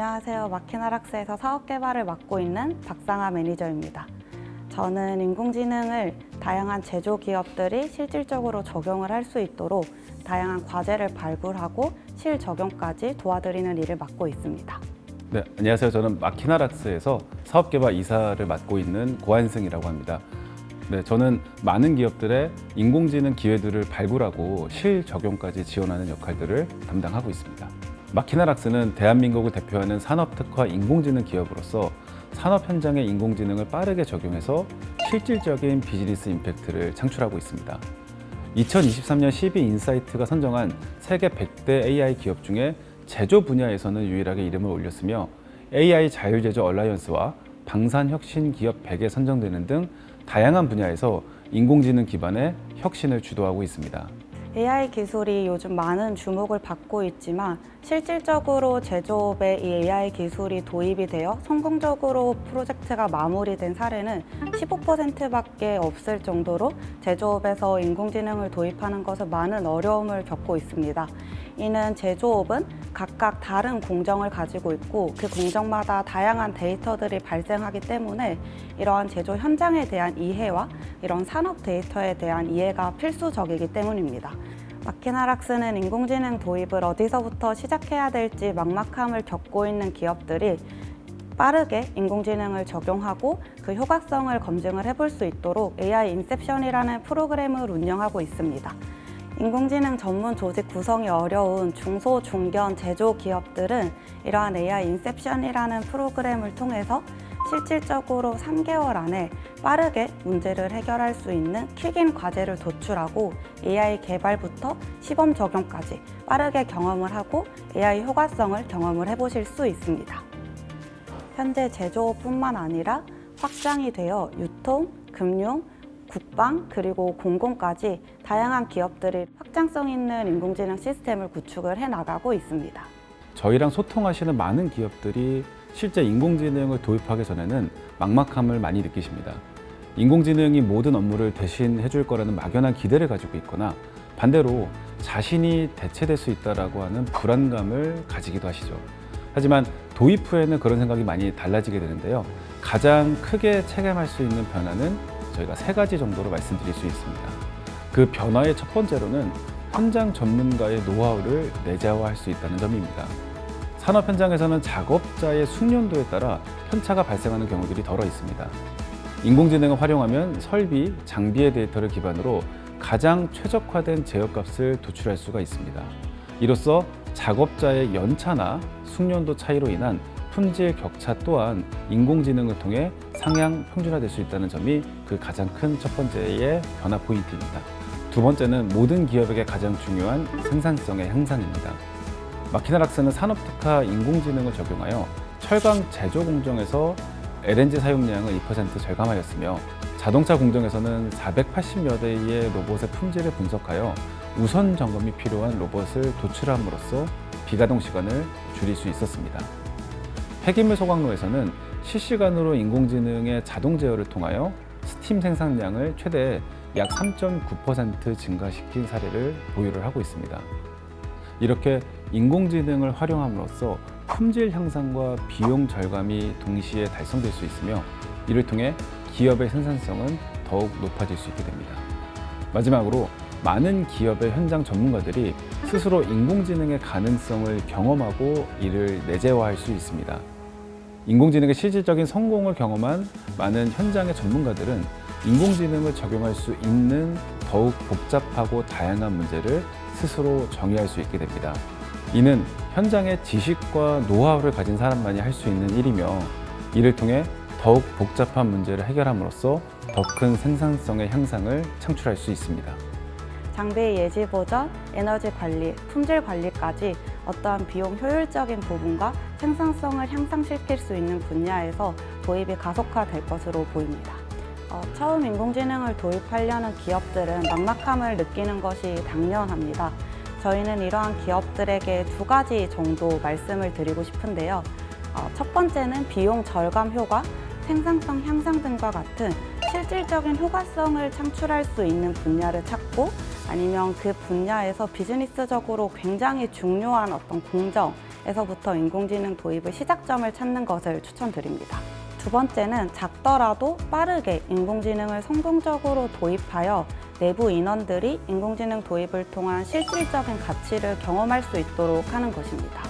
안녕하세요. 마키나락스에서 사업 개발을 맡고 있는 박상아 매니저입니다. 저는 인공지능을 다양한 제조 기업들이 실질적으로 적용을 할 수 있도록 다양한 과제를 발굴하고 실적용까지 도와드리는 일을 맡고 있습니다. 네, 안녕하세요. 저는 마키나락스에서 사업 개발 이사를 맡고 있는 고한승이라고 합니다. 네, 저는 많은 기업들의 인공지능 기회들을 발굴하고 실적용까지 지원하는 역할들을 담당하고 있습니다. 마키나락스는 대한민국을 대표하는 산업특화 인공지능 기업으로서 산업 현장의 인공지능을 빠르게 적용해서 실질적인 비즈니스 임팩트를 창출하고 있습니다. 2023년 12 인사이트가 선정한 세계 100대 AI 기업 중에 제조 분야에서는 유일하게 이름을 올렸으며 AI 자율제조 얼라이언스와 방산혁신 기업 100에 선정되는 등 다양한 분야에서 인공지능 기반의 혁신을 주도하고 있습니다. AI 기술이 요즘 많은 주목을 받고 있지만 실질적으로 제조업에 이 AI 기술이 도입이 되어 성공적으로 프로젝트가 마무리된 사례는 15%밖에 없을 정도로 제조업에서 인공지능을 도입하는 것은 많은 어려움을 겪고 있습니다. 이는 제조업은 각각 다른 공정을 가지고 있고 그 공정마다 다양한 데이터들이 발생하기 때문에 이러한 제조 현장에 대한 이해와 이런 산업 데이터에 대한 이해가 필수적이기 때문입니다. 마키나락스는 인공지능 도입을 어디서부터 시작해야 될지 막막함을 겪고 있는 기업들이 빠르게 인공지능을 적용하고 그 효과성을 검증을 해볼 수 있도록 AI 인셉션이라는 프로그램을 운영하고 있습니다. 인공지능 전문 조직 구성이 어려운 중소, 중견 제조 기업들은 이러한 AI 인셉션이라는 프로그램을 통해서 실질적으로 3개월 안에 빠르게 문제를 해결할 수 있는 퀵인 과제를 도출하고 AI 개발부터 시범 적용까지 빠르게 경험을 하고 AI 효과성을 경험을 해보실 수 있습니다. 현재 제조업뿐만 아니라 확장이 되어 유통, 금융, 국방 그리고 공공까지 다양한 기업들이 확장성 있는 인공지능 시스템을 구축을 해 나가고 있습니다. 저희랑 소통하시는 많은 기업들이 실제 인공지능을 도입하기 전에는 막막함을 많이 느끼십니다. 인공지능이 모든 업무를 대신해 줄 거라는 막연한 기대를 가지고 있거나 반대로 자신이 대체될 수 있다라고 하는 불안감을 가지기도 하시죠. 하지만 도입 후에는 그런 생각이 많이 달라지게 되는데요. 가장 크게 체감할 수 있는 변화는 저희가 세 가지 정도로 말씀드릴 수 있습니다. 그 변화의 첫 번째로는 현장 전문가의 노하우를 내재화할 수 있다는 점입니다. 산업 현장에서는 작업자의 숙련도에 따라 편차가 발생하는 경우들이 덜어 있습니다. 인공지능을 활용하면 설비, 장비의 데이터를 기반으로 가장 최적화된 제어값을 도출할 수가 있습니다. 이로써 작업자의 연차나 숙련도 차이로 인한 품질 격차 또한 인공지능을 통해 상향 평준화될 수 있다는 점이 그 가장 큰 첫 번째의 변화 포인트입니다. 두 번째는 모든 기업에게 가장 중요한 생산성의 향상입니다. 마키나락스는 산업특화 인공지능을 적용하여 철강 제조 공정에서 LNG 사용량을 2% 절감하였으며 자동차 공정에서는 480여 대의 로봇의 품질을 분석하여 우선 점검이 필요한 로봇을 도출함으로써 비가동 시간을 줄일 수 있었습니다. 폐기물 소각로에서는 실시간으로 인공지능의 자동 제어를 통하여 스팀 생산량을 최대 약 3.9% 증가시킨 사례를 보유를 하고 있습니다. 이렇게 인공지능을 활용함으로써 품질 향상과 비용 절감이 동시에 달성될 수 있으며 이를 통해 기업의 생산성은 더욱 높아질 수 있게 됩니다. 마지막으로 많은 기업의 현장 전문가들이 스스로 인공지능의 가능성을 경험하고 이를 내재화할 수 있습니다. 인공지능의 실질적인 성공을 경험한 많은 현장의 전문가들은 인공지능을 적용할 수 있는 더욱 복잡하고 다양한 문제를 스스로 정의할 수 있게 됩니다. 이는 현장의 지식과 노하우를 가진 사람만이 할 수 있는 일이며 이를 통해 더욱 복잡한 문제를 해결함으로써 더 큰 생산성의 향상을 창출할 수 있습니다. 장비 예지 보전, 에너지 관리, 품질 관리까지 어떠한 비용 효율적인 부분과 생산성을 향상시킬 수 있는 분야에서 도입이 가속화될 것으로 보입니다. 어, 처음 인공지능을 도입하려는 기업들은 막막함을 느끼는 것이 당연합니다. 저희는 이러한 기업들에게 두 가지 정도 말씀을 드리고 싶은데요. 어, 첫 번째는 비용 절감 효과, 생산성 향상 등과 같은 실질적인 효과성을 창출할 수 있는 분야를 찾고 아니면 그 분야에서 비즈니스적으로 굉장히 중요한 어떤 공정, 에서부터 인공지능 도입의 시작점을 찾는 것을 추천드립니다. 두 번째는 작더라도 빠르게 인공지능을 성공적으로 도입하여 내부 인원들이 인공지능 도입을 통한 실질적인 가치를 경험할 수 있도록 하는 것입니다.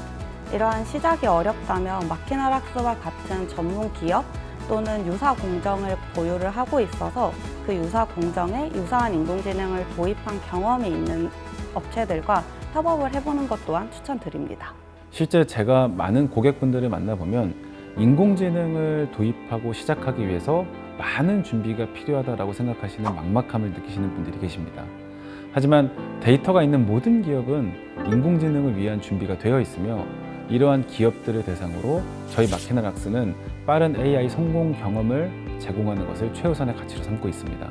이러한 시작이 어렵다면 마키나락스와 같은 전문 기업 또는 유사 공정을 보유를 하고 있어서 그 유사 공정에 유사한 인공지능을 도입한 경험이 있는 업체들과 협업을 해보는 것 또한 추천드립니다. 실제 제가 많은 고객분들을 만나보면 인공지능을 도입하고 시작하기 위해서 많은 준비가 필요하다고 생각하시는 막막함을 느끼시는 분들이 계십니다. 하지만 데이터가 있는 모든 기업은 인공지능을 위한 준비가 되어 있으며 이러한 기업들을 대상으로 저희 마키나락스는 빠른 AI 성공 경험을 제공하는 것을 최우선의 가치로 삼고 있습니다.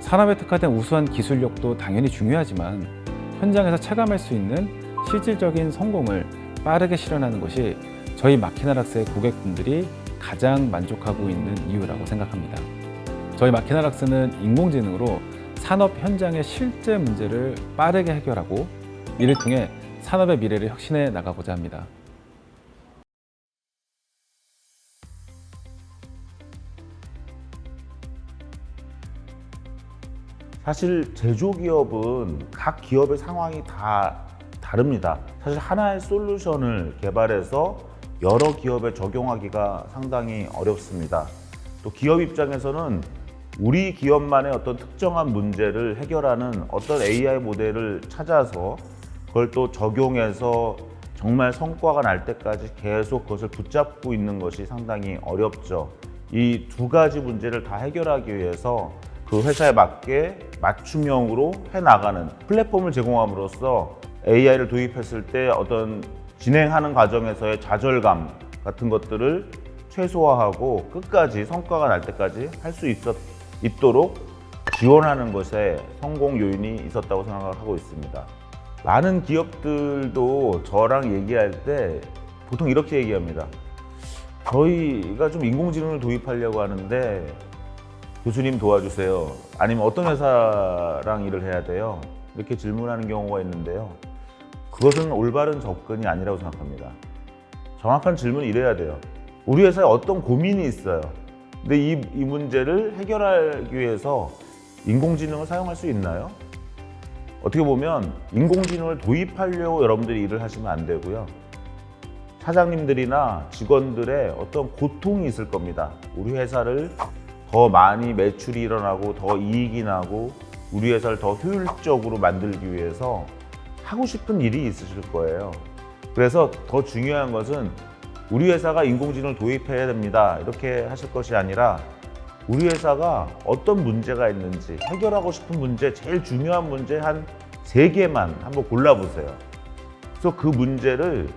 산업에 특화된 우수한 기술력도 당연히 중요하지만 현장에서 체감할 수 있는 실질적인 성공을 빠르게 실현하는 것이 저희 마키나락스의 고객분들이 가장 만족하고 있는 이유라고 생각합니다. 저희 마키나락스는 인공지능으로 산업 현장의 실제 문제를 빠르게 해결하고 이를 통해 산업의 미래를 혁신해 나가고자 합니다. 사실 제조기업은 각 기업의 상황이 다 다릅니다. 사실 하나의 솔루션을 개발해서 여러 기업에 적용하기가 상당히 어렵습니다. 또 기업 입장에서는 우리 기업만의 어떤 특정한 문제를 해결하는 어떤 AI 모델을 찾아서 그걸 또 적용해서 정말 성과가 날 때까지 계속 그것을 붙잡고 있는 것이 상당히 어렵죠. 이 두 가지 문제를 다 해결하기 위해서 그 회사에 맞게 맞춤형으로 해 나가는 플랫폼을 제공함으로써 AI를 도입했을 때 어떤 진행하는 과정에서의 좌절감 같은 것들을 최소화하고 끝까지 성과가 날 때까지 할 수 있도록 지원하는 것에 성공 요인이 있었다고 생각하고 있습니다. 많은 기업들도 저랑 얘기할 때 보통 이렇게 얘기합니다. 저희가 좀 인공지능을 도입하려고 하는데 교수님 도와주세요. 아니면 어떤 회사랑 일을 해야 돼요? 이렇게 질문하는 경우가 있는데요. 그것은 올바른 접근이 아니라고 생각합니다. 정확한 질문이 이래야 돼요. 우리 회사에 어떤 고민이 있어요. 근데 이, 이 문제를 해결하기 위해서 인공지능을 사용할 수 있나요? 어떻게 보면 인공지능을 도입하려고 여러분들이 일을 하시면 안 되고요. 사장님들이나 직원들의 어떤 고통이 있을 겁니다. 우리 회사를 더 많이 매출이 일어나고 더 이익이 나고 우리 회사를 더 효율적으로 만들기 위해서 하고 싶은 일이 있으실 거예요. 그래서 더 중요한 것은 우리 회사가 인공지능을 도입해야 됩니다. 이렇게 하실 것이 아니라 우리 회사가 어떤 문제가 있는지 해결하고 싶은 문제, 제일 중요한 문제 한 세 개만 한번 골라보세요. 그래서 그 문제를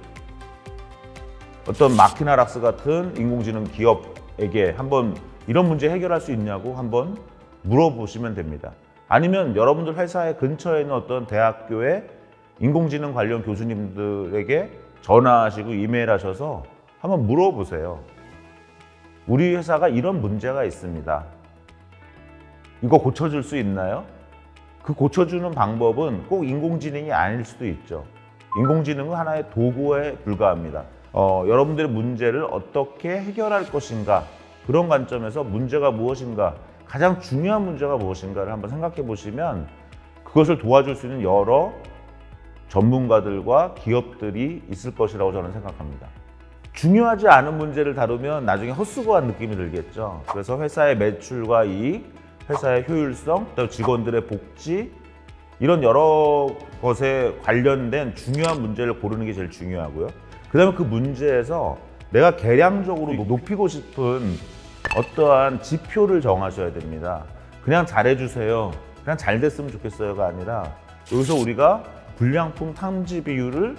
어떤 마키나락스 같은 인공지능 기업에게 한번 이런 문제 해결할 수 있냐고 한번 물어보시면 됩니다. 아니면 여러분들 회사의 근처에 있는 어떤 대학교에 인공지능 관련 교수님들에게 전화하시고 이메일 하셔서 한번 물어보세요. 우리 회사가 이런 문제가 있습니다. 이거 고쳐줄 수 있나요? 그 고쳐주는 방법은 꼭 인공지능이 아닐 수도 있죠. 인공지능은 하나의 도구에 불과합니다. 어, 여러분들의 문제를 어떻게 해결할 것인가 그런 관점에서 문제가 무엇인가 가장 중요한 문제가 무엇인가를 한번 생각해 보시면 그것을 도와줄 수 있는 여러 전문가들과 기업들이 있을 것이라고 저는 생각합니다. 중요하지 않은 문제를 다루면 나중에 헛수고한 느낌이 들겠죠. 그래서 회사의 매출과 이익, 회사의 효율성, 또 직원들의 복지 이런 여러 것에 관련된 중요한 문제를 고르는 게 제일 중요하고요. 그다음에 그 문제에서 내가 개량적으로 높이고 싶은 어떠한 지표를 정하셔야 됩니다. 그냥 잘해주세요. 그냥 잘 됐으면 좋겠어요가 아니라 여기서 우리가 불량품 탐지 비율을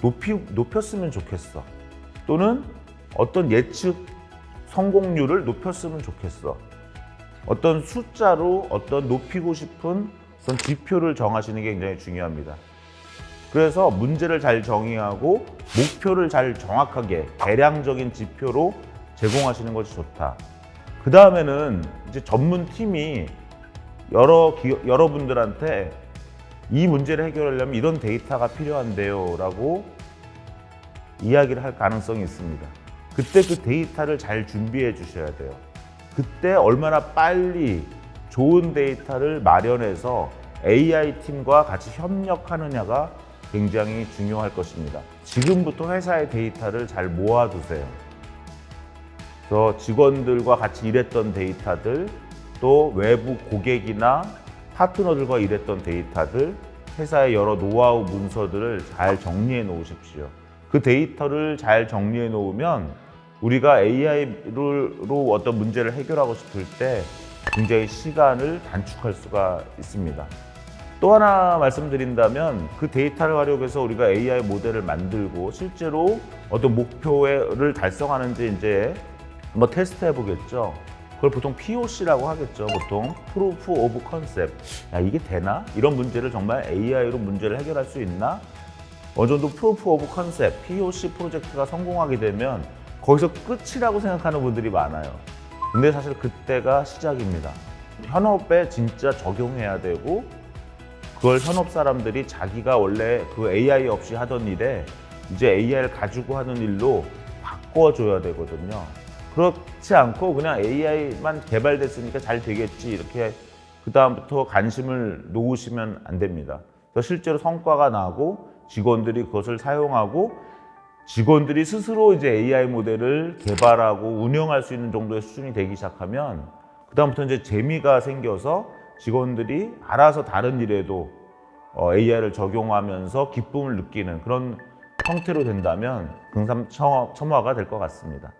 높이, 높였으면 좋겠어. 또는 어떤 예측 성공률을 높였으면 좋겠어. 어떤 숫자로 어떤 높이고 싶은 어떤 지표를 정하시는 게 굉장히 중요합니다. 그래서 문제를 잘 정의하고 목표를 잘 정확하게 대량적인 지표로 제공하시는 것이 좋다. 그 다음에는 이제 전문 팀이 여러 기, 여러분들한테 이 문제를 해결하려면 이런 데이터가 필요한데요라고 이야기를 할 가능성이 있습니다. 그때 그 데이터를 잘 준비해 주셔야 돼요. 그때 얼마나 빨리 좋은 데이터를 마련해서 AI 팀과 같이 협력하느냐가 굉장히 중요할 것입니다. 지금부터 회사의 데이터를 잘 모아두세요. 그래서 직원들과 같이 일했던 데이터들, 또 외부 고객이나 파트너들과 일했던 데이터들, 회사의 여러 노하우 문서들을 잘 정리해 놓으십시오. 그 데이터를 잘 정리해 놓으면 우리가 AI로 어떤 문제를 해결하고 싶을 때 굉장히 시간을 단축할 수가 있습니다. 또 하나 말씀드린다면 그 데이터를 활용해서 우리가 AI 모델을 만들고 실제로 어떤 목표를 달성하는지 이제 한번 테스트 해보겠죠. 그걸 보통 POC라고 하겠죠. 보통 Proof of Concept. 야 이게 되나? 이런 문제를 정말 AI로 문제를 해결할 수 있나? 어느 정도 Proof of Concept, POC 프로젝트가 성공하게 되면 거기서 끝이라고 생각하는 분들이 많아요. 근데 사실 그때가 시작입니다. 현업에 진짜 적용해야 되고 그걸 현업 사람들이 자기가 원래 그 AI 없이 하던 일에 이제 AI를 가지고 하는 일로 바꿔줘야 되거든요. 그렇지 않고 그냥 AI만 개발됐으니까 잘 되겠지 이렇게 그 다음부터 관심을 놓으시면 안 됩니다. 실제로 성과가 나고 직원들이 그것을 사용하고 직원들이 스스로 이제 AI 모델을 개발하고 운영할 수 있는 정도의 수준이 되기 시작하면 그다음부터 이제 재미가 생겨서 직원들이 알아서 다른 일에도 어, AI를 적용하면서 기쁨을 느끼는 그런 형태로 된다면 금상첨화가 될 것 같습니다.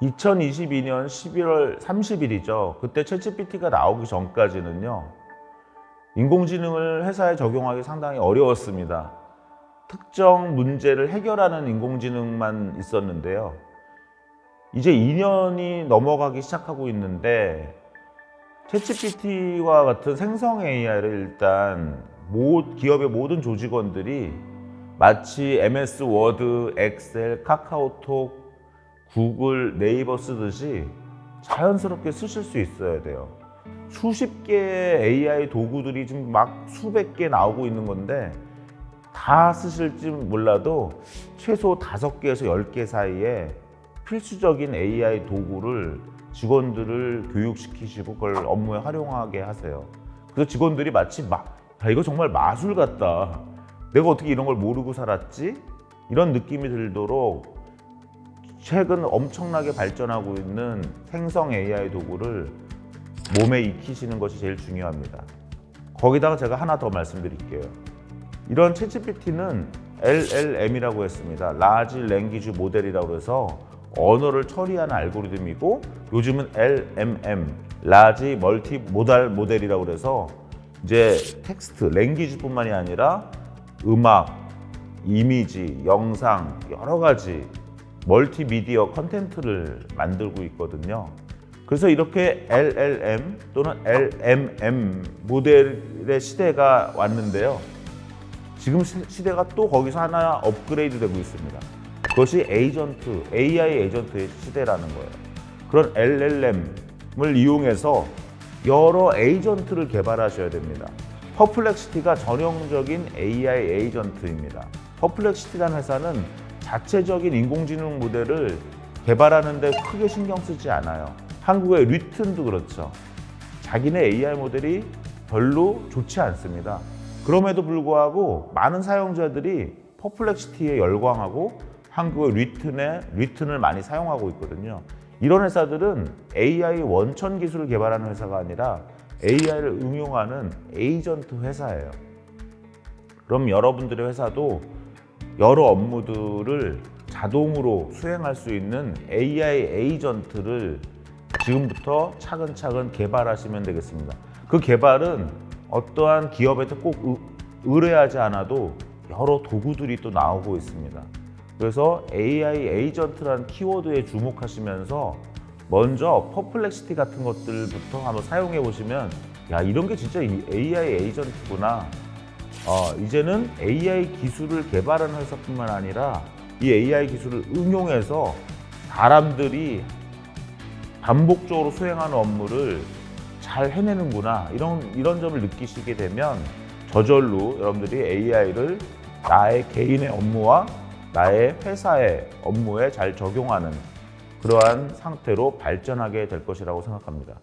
2022년 11월 30일이죠. 그때 챗GPT가 나오기 전까지는요. 인공지능을 회사에 적용하기 상당히 어려웠습니다. 특정 문제를 해결하는 인공지능만 있었는데요. 이제 2년이 넘어가기 시작하고 있는데 챗GPT와 같은 생성 AI를 일단 모, 기업의 모든 조직원들이 마치 MS 워드, 엑셀, 카카오톡, 구글, 네이버 쓰듯이 자연스럽게 쓰실 수 있어야 돼요. 수십 개의 AI 도구들이 지금 막 수백 개 나오고 있는 건데 다 쓰실지 몰라도 최소 다섯 개에서 열 개 사이에 필수적인 AI 도구를 직원들을 교육시키시고 그걸 업무에 활용하게 하세요. 그래서 직원들이 마치 막, 야, 이거 정말 마술 같다. 내가 어떻게 이런 걸 모르고 살았지? 이런 느낌이 들도록 최근 엄청나게 발전하고 있는 생성 AI 도구를 몸에 익히시는 것이 제일 중요합니다. 거기다가 제가 하나 더 말씀드릴게요. 이런 챗GPT는 LLM이라고 했습니다. Large Language 모델이라고 해서 언어를 처리하는 알고리즘이고 요즘은 LMM, Large Multi Modal 모델이라고 해서 이제 텍스트, 랭귀지뿐만이 아니라 음악, 이미지, 영상 여러 가지 멀티미디어 컨텐츠를 만들고 있거든요. 그래서 이렇게 LLM 또는 LMM 모델의 시대가 왔는데요. 지금 시- 시대가 또 거기서 하나 업그레이드 되고 있습니다. 그것이 에이전트, AI 에이전트의 시대라는 거예요. 그런 LLM을 이용해서 여러 에이전트를 개발하셔야 됩니다. 퍼플렉시티가 전형적인 AI 에이전트입니다. 퍼플렉시티라는 회사는 자체적인 인공지능 모델을 개발하는데 크게 신경 쓰지 않아요. 한국의 리튼도 그렇죠. 자기네 AI 모델이 별로 좋지 않습니다. 그럼에도 불구하고 많은 사용자들이 퍼플렉시티에 열광하고 한국의 리튼에 리튼을 많이 사용하고 있거든요. 이런 회사들은 AI 원천 기술을 개발하는 회사가 아니라 AI를 응용하는 에이전트 회사예요. 그럼 여러분들의 회사도 여러 업무들을 자동으로 수행할 수 있는 AI 에이전트를 지금부터 차근차근 개발하시면 되겠습니다. 그 개발은 어떠한 기업한테 꼭 의- 의뢰하지 않아도 여러 도구들이 또 나오고 있습니다. 그래서 AI 에이전트라는 키워드에 주목하시면서 먼저 퍼플렉시티 같은 것들부터 한번 사용해 보시면 야 이런 게 진짜 이 AI 에이전트구나. 어, 이제는 AI 기술을 개발하는 회사뿐만 아니라 이 AI 기술을 응용해서 사람들이 반복적으로 수행하는 업무를 잘 해내는구나 이런 이런 점을 느끼시게 되면 저절로 여러분들이 AI를 나의 개인의 업무와 나의 회사의 업무에 잘 적용하는 그러한 상태로 발전하게 될 것이라고 생각합니다.